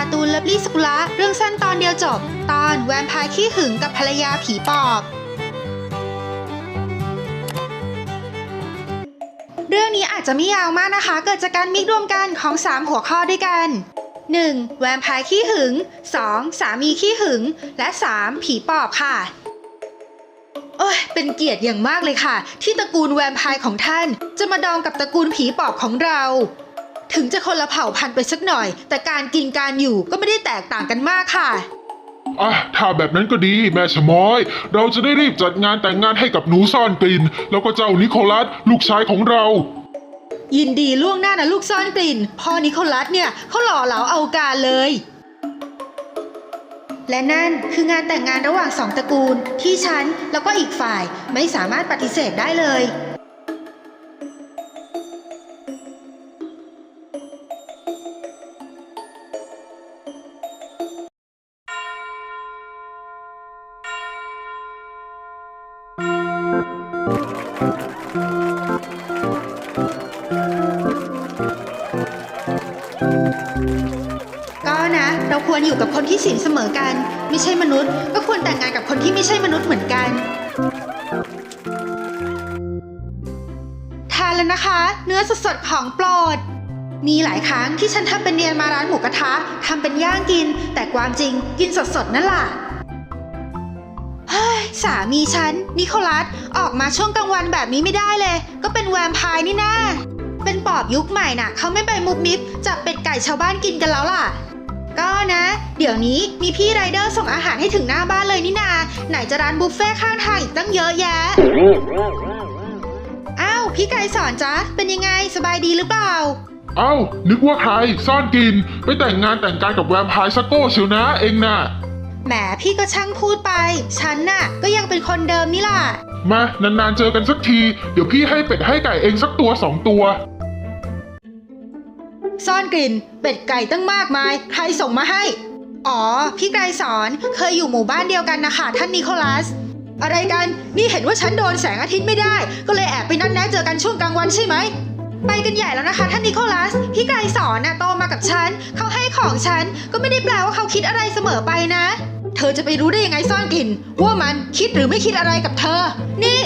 การ์ตูนเลิฟลี่สกุละเรื่องสั้นตอนเดียวจบ ตอนแวมพร์ขี้หึงกับภรรยาผีปอบ เรื่องนี้อาจจะไม่ยาวมากนะคะ เกิดจากการมิกรวมกันของ 3 หัวข้อด้วยกัน 1. แวมพร์ขี้หึง 2. สามีขี้หึง และ 3. ผีปอบค่ะโอ้ยเป็นเกียรติอย่างมากเลยค่ะ ที่ตระกูลแวมไพร์ของท่าน จะมาดองกับตระกูลผีปอบของเรา ถึงจะคนละเผ่าพันธุ์ไปสักหน่อย แต่การกินการอยู่ก็ไม่ได้แตกต่างกันมากค่ะ อะถ้าแบบนั้นก็ดีแม่ชะมอย เราจะได้รีบจัดงานแต่งงานให้กับหนูซ่อนกลิ่น แล้วก็เจ้านิโคลัสลูกชายของเรา ยินดีล่วงหน้านะลูกซ่อนกลิ่น พ่อนิโคลัสเนี่ยเขาหล่อเหลาเอาการเลย และนั่นคืองานแต่งงานระหว่างสองตระกูล ที่ฉันแล้วก็อีกฝ่ายไม่สามารถปฏิเสธได้เลย ก็นะ เราควรอยู่กับคนที่ศีลเสมอกัน ไม่ใช่มนุษย์ ก็ควรแต่งงานกับคนที่ไม่ใช่มนุษย์เหมือนกัน ทานแล้วนะคะ เนื้อสดๆของโปรด มีหลายครั้งที่ฉันทำเป็นเนียนมาร้านหมูกระทะทำเป็นย่างกิน แต่ความจริงกินสดๆนั่นแหละเฮ้ยสามีฉันนิโคลัสออกมาช่วงกลางวันแบบนี้ไม่ได้เลย ก็เป็นแวมไพร์นี่นา เป็นปอบยุคใหม่น่ะเขาไม่ไปมุกมิบจับเป็ดไก่ชาวบ้านกินกันแล้วล่ะ ก็นะ เดี๋ยวนี้มีพี่ไรเดอร์ส่งอาหารให้ถึงหน้าบ้านเลยนี่นา ไหนจะร้านบุฟเฟ่ข้างทางอีกตั้งเยอะแยะ อ้าวพี่ไก่สอนจ๊ะ เป็นยังไงสบายดีหรือเปล่า เอ้า นึกว่าใครซ่อนกิน ไปแต่งงานแต่งการกับแวมไพร์ซักโก้เชียวนะเองน่ะ แหมพี่ก็ช่างพูดไป ฉันน่ะ ก็ยังเป็นคนเดิมนี่ล่ะ มานานๆเจอกันสักที เดี๋ยวพี่ให้เป็ดให้ไก่เองสักตัวสองตัว ซ่อนกลิ่น เป็ดไก่ตั้งมากมาย ใครส่งมาให้ อ๋อ พี่ไกรสอนเคยอยู่หมู่บ้านเดียวกันนะคะท่านนิโคลัส อะไรกัน นี่เห็นว่าฉันโดนแสงอาทิตย์ไม่ได้ ก็เลยแอบไปนัดแนะเจอกันช่วงกลางวันใช่ไหม ไปกันใหญ่แล้วนะคะท่านนิโคลัส พี่ไกรสอนน่ะโตมากับฉัน เขาให้ของฉัน ก็ไม่ได้แปลว่าเขาคิดอะไรเสมอไปนะ เธอจะไปรู้ได้ยังไงซ่อนกลิ่น ว่ามันคิดหรือไม่คิดอะไรกับเธอ นี่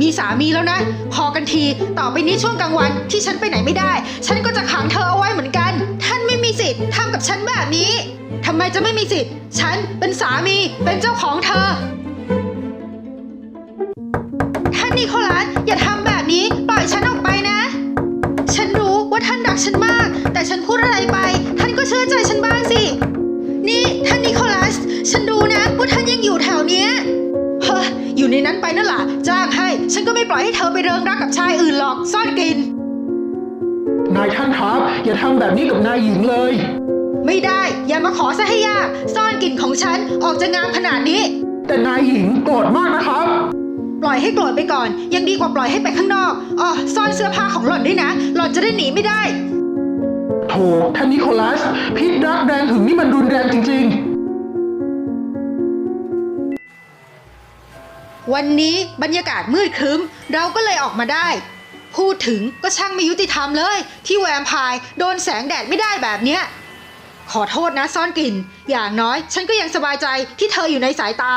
มีสามีแล้วนะ พอกันที ต่อไปนี้ช่วงกลางวันที่ฉันไปไหนไม่ได้ ฉันก็จะขังเธอเอาไว้เหมือนกัน ท่านไม่มีสิทธิ์ทำกับฉันแบบนี้ทำไมจะไม่มีสิทธิ์ ฉันเป็นสามีเป็นเจ้าของเธอ ท่านนิโคลัสอย่าทำแบบนี้ ปล่อยฉันออกไปนะ ฉันรู้ว่าท่านรักฉันมาก แต่ฉันพูดอะไรไป ท่านก็เชื่อใจฉันบ้างสิ นี่ท่านนิโคลัส ฉันรู้นะว่าท่านยังอยู่แถวเนี้ยเฮ้ยอยู่ในนั้นไปนั่นแหละ ฉันก็ไม่ปล่อยให้เธอไปเริงรักกับชายอื่นหรอก ซ่อนกินนายท่านครับ อย่าทำแบบนี้กับนายหญิงเลย ไม่ได้ อย่ามาขอซะให้ยาก ซ่อนกลิ่นของฉันออกจะงามขนาดนี้ แต่นายหญิงโกรธมากนะครับ ปล่อยให้โกรธไปก่อน ยังดีกว่าปล่อยให้ไปข้างนอกอ๋อซ่อนเสื้อผ้าของหล่อนด้วยนะ หล่อนจะได้หนีไม่ได้ โถท่านนิโคลัส พิษรักแรงถึงนี่มันรุนแรงจริง วันนี้บรรยากาศมืดครึ้ม เราก็เลยออกมาได้ พูดถึงก็ช่างไม่ยุติธรรมเลย ที่แวมพร์โดนแสงแดดไม่ได้แบบเนี้ย ขอโทษนะซ่อนกลิ่น อย่างน้อยฉันก็ยังสบายใจที่เธออยู่ในสายตา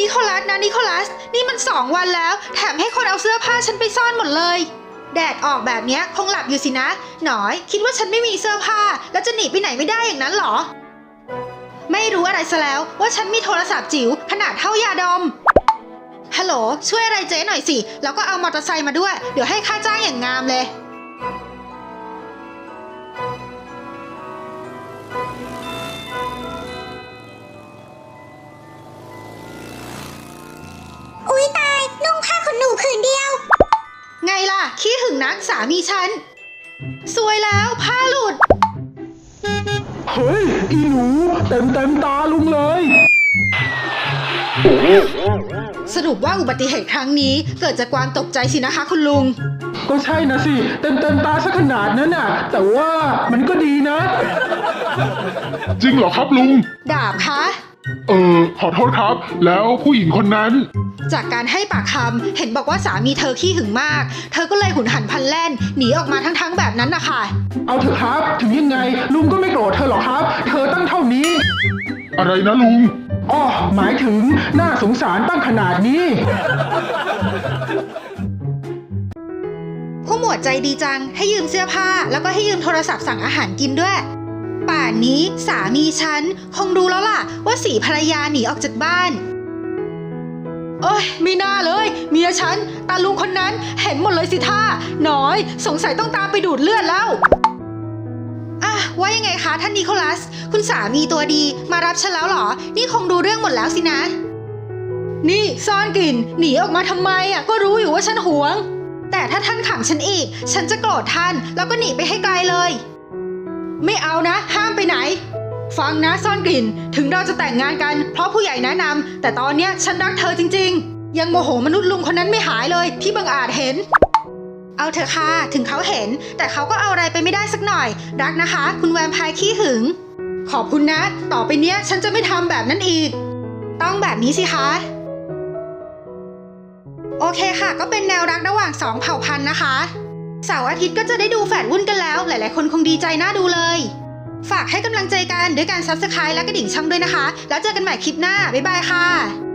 นิโคลัสนะนิโคลัส นี่มันสองวันแล้ว แถมให้คนเอาเสื้อผ้าฉันไปซ่อนหมดเลยแดดออกแบบเนี้ยคงหลับอยู่สินะ หนอย คิดว่าฉันไม่มีเสื้อผ้า แล้วจะหนีไปไหนไม่ได้อย่างนั้นหรอ รู้อะไรซะแล้วว่าฉันมีโทรศัพท์จิ๋วขนาดเท่ายาดม ฮัลโหล ช่วยอะไรเจ๊หน่อยสิ แล้วก็เอามอเตอร์ไซค์มาด้วย เดี๋ยวให้ค่าจ้างอย่างงามเลยอุ๊ยตาย นุ่งผ้าขนหนูผืนเดียว ไงล่ะ ขี้หึงนักสามีฉัน สวยแล้วผ้าหลุดๆ เฮ้ย อีหนู เต็มเต็มๆตาลุงเลย สรุปว่าอุบัติเหตุครั้งนี้เกิดจากความตกใจสินะคะคุณลุง ก็ใช่นะสิ เต็มเต็มๆตาสักขนาดนั้นน่ะ แต่ว่ามันก็ดีนะ จริงเหรอครับลุง ดาบคะ เออขอโทษครับ แล้วผู้หญิงคนนั้น จากการให้ปากคำเห็นบอกว่าสามีเธอขี้หึงมาก เธอก็เลยหุนหันพลันแล่น หนีออกมาทั้งๆแบบนั้นนะคะเอาเถอะครับ ถึงยังไงลุงก็ไม่โกรธเธอหรอกครับ เธอตั้งเท่านี้อะไรนะลุงอ้อหมายถึงน่าสงสารตั้งขนาดนี้ ผู้หมวดใจดีจัง ให้ยืมเสื้อผ้า แล้วก็ให้ยืมโทรศัพท์สั่งอาหารกินด้วย ป่านนี้สามีฉัน คงรู้แล้วล่ะ ว่าสีภรรยาหนีออกจากบ้าน โอ้ยมีหน้าเลย เมียฉัน ตาลุงคนนั้นเห็นหมดเลยสิท่าน้อย สงสัยต้องตามไปดูดเลือดแล้วอะว่ายังไงคะท่านนิโคลัส คุณสามีตัวดีมารับฉันแล้วเหรอ นี่คงดูเรื่องหมดแล้วสินะ นี่ซ่อนกลิ่นหนีออกมาทำไมอะก็รู้อยู่ว่าฉันหวง แต่ถ้าท่านขังฉันอีก ฉันจะโกรธท่านแล้วก็หนีไปให้ไกลเลย ไม่เอานะ ห้ามไปไหน ฟังนะซ่อนกลิ่น ถึงเราจะแต่งงานกัน เพราะผู้ใหญ่แนะนำแต่ตอนเนี้ยฉันรักเธอจริง ๆ ยังโมโหมนุษย์ลุงคนนั้นไม่หายเลยที่บังอาจเห็น เอาเถอะค่ะ ถึงเขาเห็น แต่เขาก็เอาอะไรไปไม่ได้สักหน่อย รักนะคะ คุณแวมไพร์ขี้หึง ขอบคุณนะ ต่อไปเนี้ยฉันจะไม่ทำแบบนั้นอีก ต้องแบบนี้สิคะ โอเคค่ะ ก็เป็นแนวรักระหว่างสองเผ่าพันธุ์นะคะ เสาร์อาทิตย์ก็จะได้ดูแฝดวุ่นกันแล้ว หลาย ๆ คนคงดีใจน่าดูเลย ฝากให้กำลังใจกันด้วยการซับสไครต์และกระดิ่งช่องด้วยนะคะ แล้วเจอกันใหม่คลิปหน้า บ๊ายบายค่ะ